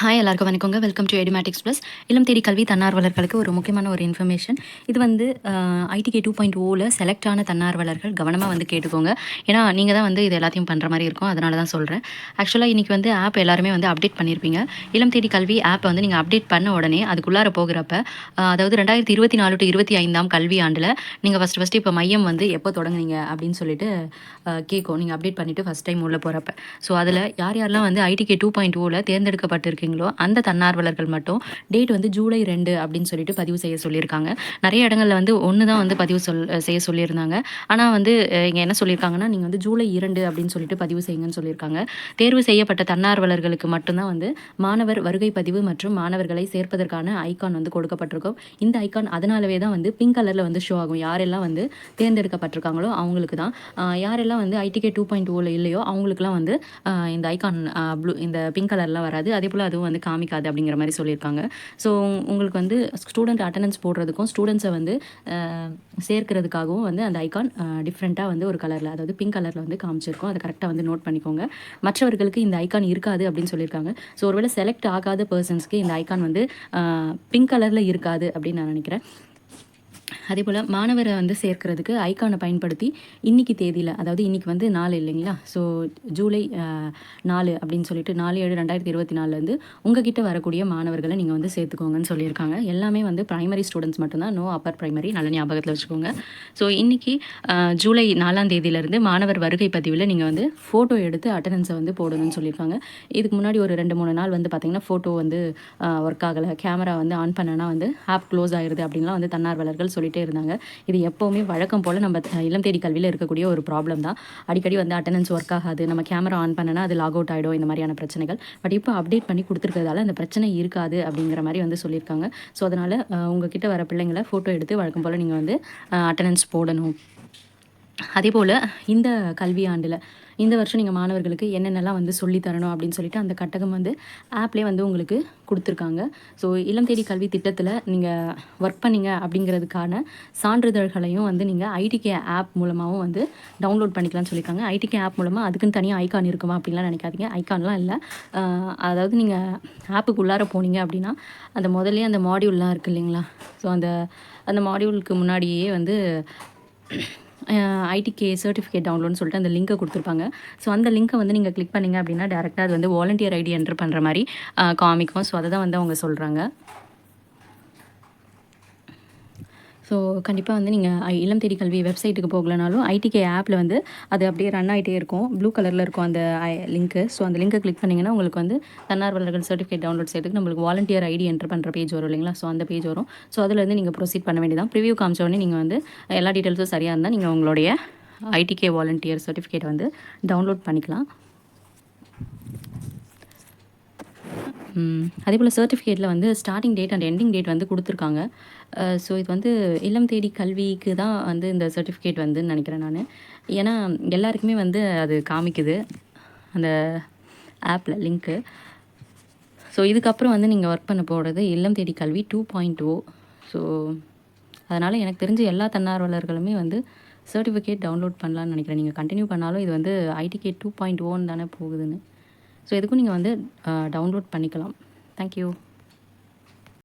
Hi எல்லாருக்கும் வணக்கங்க. Welcome to எடிமேட்டிக்ஸ் plus இளம் தேடி கல்வி தன்னார்வலர்களுக்கு ஒரு முக்கியமான ஒரு இன்ஃபர்மேஷன் இது வந்து ஐடிகே டூ பாயிண்ட் ஓவில் செலக்ட் ஆன தன்னார்வலர்கள் கவனமாக வந்து கேட்டுக்கோங்க. ஏன்னா நீங்கள் தான் வந்து இது எல்லாத்தையும் பண்ணுற மாதிரி இருக்கும். அதனால தான் சொல்கிறேன் ஆக்சுவலாக இன்றைக்கி வந்து ஆப் எல்லாருமே வந்து அப்டேட் பண்ணியிருப்பீங்க இளம் தேடி கல்வி ஆப்பை வந்து நீங்கள் அப்டேட் பண்ண உடனே அதுக்குள்ளார போகிறப்ப அதாவது ரெண்டாயிரத்தி இருபத்தி நாலு டு இருபத்தி ஐந்தாம் கல்வி ஆண்டில் நீங்கள் ஃபஸ்ட்டு ஃபஸ்ட்டு இப்போ மையம் வந்து எப்போ தொடங்குனீங்க அப்படின்னு சொல்லிட்டு கேட்கும் நீங்கள் அப்டேட் பண்ணிவிட்டு ஃபஸ்ட் டைம் உள்ளே போகிறப்ப ஸோ அதில் யார் யாரெல்லாம் வந்து ஐடிகே டூ பாயிண்ட் ஓவில் தேர்ந்தெடுக்கப்பட்டிருக்கீங்களோ அந்த தன்னார்வலர்கள் மட்டும். டேட் வந்து ஜூலை ரெண்டு அப்படின்னு சொல்லிட்டு பதிவு செய்ய சொல்லியிருக்காங்க. நிறைய இடங்களில் வந்து ஒன்று தான் வந்து பதிவு சொல் செய்ய சொல்லியிருந்தாங்க. ஆனால் வந்து இங்கே என்ன சொல்லியிருக்காங்கன்னா நீங்கள் வந்து ஜூலை இரண்டு அப்படின்னு சொல்லிட்டு பதிவு செய்யுங்கன்னு சொல்லியிருக்காங்க. தேர்வு செய்யப்பட்ட தன்னார்வலர்களுக்கு மட்டும்தான் வந்து மாணவர் வருகை பதிவு மற்றும் மாணவர்களை சேர்ப்பதற்கான ஐக்கான் வந்து கொடுக்கப்பட்டிருக்கும். இந்த ஐக்கான் அதனாலவே தான் வந்து பிங்க் கலரில் வந்து ஷோ ஆகும். யாரெல்லாம் வந்து தேர்ந்தெடுக்கப்பட்டிருக்காங்களோ அவங்களுக்கு தான். யாரெல்லாம் வந்து ஐடிகே டூ பாயிண்ட் ஓவில் இல்லையோ அவங்களுக்குலாம் வந்து இந்த ஐக்கான் ப்ளூ இந்த பிங்க் கலர்லாம் வராது. அதே போல் அதுவும் வந்து காமிக்காது அப்படிங்கிற மாதிரி சொல்லியிருக்காங்க. ஸோ உங்களுக்கு வந்து ஸ்டூடெண்ட் அட்டண்டன்ஸ் போடுறதுக்கும் ஸ்டூடெண்ட்ஸை வந்து சேர்க்கிறதுக்காகவும் வந்து அந்த ஐக்கான் டிஃப்ரெண்ட்டாக வந்து ஒரு கலரில் அதாவது பிங்க் கலரில் வந்து காமிச்சிருக்கோம். அதை கரெக்டாக வந்து நோட் பண்ணிக்கோங்க. மற்றவர்களுக்கு இந்த ஐக்கான் இருக்காது அப்படின்னு சொல்லியிருக்காங்க. ஸோ ஒருவேளை செலக்ட் ஆகாத பர்சன்ஸ்க்கு இந்த ஐக்கான் வந்து பிங்க் கலரில் இருக்காது அப்படின்னு நான் நினைக்கிறேன். அதே போல் மாணவரை வந்து சேர்க்கறதுக்கு ஐக்கானை பயன்படுத்தி இன்னைக்கு தேதியில் அதாவது இன்னைக்கு வந்து நாலு இல்லைங்களா? ஸோ ஜூலை நாலு அப்படின்னு சொல்லிட்டு நாலு ஏழு ரெண்டாயிரத்தி இருபத்தி நாலுலேருந்து உங்ககிட்ட வரக்கூடிய மாணவர்களை நீங்கள் வந்து சேர்த்துக்கோங்கன்னு சொல்லியிருக்காங்க. எல்லாமே வந்து ப்ரைமரி ஸ்டூடெண்ட்ஸ் மட்டும்தான். நோ அப்பர் ப்ரைமரி நல்ல ஞாபகத்தில் வச்சுக்கோங்க. ஸோ இன்றைக்கி ஜூலை நாலாம் தேதியிலேருந்து மாணவர் வருகை பதிவில் நீங்கள் வந்து ஃபோட்டோ எடுத்து அட்டண்டன்ஸை வந்து போடணும்னு சொல்லியிருக்காங்க. இதுக்கு முன்னாடி ஒரு ரெண்டு மூணு நாள் வந்து பார்த்தீங்கன்னா ஃபோட்டோ வந்து ஒர்க் ஆகலை. கேமரா வந்து ஆன் பண்ணனா வந்து ஆப் க்ளோஸ் ஆயிருது அப்படின்லாம் வந்து தன்னார்வலர்கள் சொல்லிட்டு இருந்தாங்க. இது எப்போவுமே வழக்கம் போல் நம்ம இளம் தேடி கல்வியில் இருக்கக்கூடிய ஒரு ப்ராப்ளம் தான். அடிக்கடி வந்து அட்டண்டன்ஸ் ஒர்க் ஆகாது. நம்ம கேமரா ஆன் பண்ணனா அது லாக் அவுட் ஆகிடும் இந்த மாதிரியான பிரச்சனைகள். பட் இப்போ அப்டேட் பண்ணி கொடுத்துருக்கிறதால அந்த பிரச்சனை இருக்காது அப்படிங்கிற மாதிரி வந்து சொல்லியிருக்காங்க. ஸோ அதனால் உங்ககிட்ட வர பிள்ளைங்களை ஃபோட்டோ எடுத்து வழக்கம் போல் நீங்கள் வந்து அட்டண்டன்ஸ் போடணும். அதே போல் இந்த கல்வியாண்டில் இந்த வருஷம் நீங்கள் மாணவர்களுக்கு என்னென்னலாம் வந்து சொல்லி தரணும் அப்படின்னு சொல்லிட்டு அந்த கட்டகம் வந்து ஆப்லேயே வந்து உங்களுக்கு கொடுத்துருக்காங்க. ஸோ இளம் தேடி கல்வி திட்டத்தில் நீங்கள் ஒர்க் பண்ணீங்க அப்படிங்கிறதுக்கான சான்றிதழ்களையும் வந்து நீங்கள் ஐடிகே ஆப் மூலமாகவும் வந்து டவுன்லோட் பண்ணிக்கலாம்னு சொல்லியிருக்காங்க. ஐடிகே ஆப் மூலமாக அதுக்குன்னு தனியாக ஐக்கான் இருக்குமா அப்படின்லாம் நினைக்காதீங்க. ஐக்கான்லாம் இல்லை. அதாவது நீங்கள் ஆப்புக்கு உள்ளார போனீங்க அப்படின்னா அந்த முதல்ல அந்த மாடியூல்லாம் இருக்குது இல்லைங்களா? ஸோ அந்த அந்த மாடியூலுக்கு முன்னாடியே வந்து ஐடிகே சர்டிஃபிகேட் டவுன்லோட்னு சொல்லிட்டு அந்த லிங்கை கொடுத்துருப்பாங்க. ஸோ அந்த லிங்கை வந்து நீங்கள் கிளிக் பண்ணிங்க அப்படின்னா டேரெக்டாக அது வந்து வாலண்டியர் ஐடி என்டர் பண்ணுற மாதிரி காமிக்கும். ஸோ அதை தான் வந்து அவங்க சொல்கிறாங்க ஸோ கண்டிப்பாக வந்து நீங்கள் இளம் தேடி கல்வி வெப்சைட்டுக்கு போகலனாலும் ஐடிகே ஆப்பில் வந்து அது அப்படியே ரன் ஆகிட்டே இருக்கும். ப்ளூ கலரில் இருக்கும் அந்த லிங்க்கு ஸோ அந்த லிங்க்கை கிளிக் பண்ணிங்கன்னா உங்களுக்கு வந்து தன்னார்வலர்கள் சர்டிஃபிகேட் டவுன்லோட் செய்யறதுக்கு நம்மளுக்கு வாலண்டியர் ஐடி என்டர் பண்ணுற பேஜ் வரும் இல்லைங்களா? ஸோ அந்த பேஜ் வரும். ஸோ அதுலேருந்து நீங்கள் ப்ரொசீட் பண்ண வேண்டியதான் ப்ரிவியூ காமிச்சோடனே நீங்கள் வந்து எல்லா டீட்டெயில்ஸும் சரியாக இருந்தால் நீங்கள் உங்களுடைய ஐடிகே வாலண்டியர் சர்டிஃபிகேட் வந்து டவுன்லோட் பண்ணிக்கலாம். அதே போல் சர்டிஃபிகேட்டில் வந்து starting date and ending date வந்து கொடுத்துருக்காங்க. ஸோ இது வந்து இல்லம் தேடி கல்விக்கு தான் வந்து இந்த சர்டிஃபிகேட் வந்து நினைக்கிறேன் நான். ஏன்னா எல்லாருக்குமே வந்து அது காமிக்குது அந்த ஆப்பில் லிங்க்கு ஸோ இதுக்கப்புறம் வந்து நீங்கள் ஒர்க் பண்ண போகிறது இல்லம் தேடி கல்வி டூ பாயிண்ட் ஓ ஸோ அதனால் எனக்கு தெரிஞ்ச எல்லா தன்னார்வலர்களுமே வந்து சர்டிஃபிகேட் டவுன்லோட் பண்ணலான்னு நினைக்கிறேன். நீங்கள் கண்டினியூ பண்ணாலும் இது வந்து ஐடிகே டூ பாயிண்ட் ஓன்னு தானே போகுதுன்னு. ஸோ இதுக்கும் நீங்கள் வந்து uh, டவுன்லோட் பண்ணிக்கலாம். தேங்க்யூ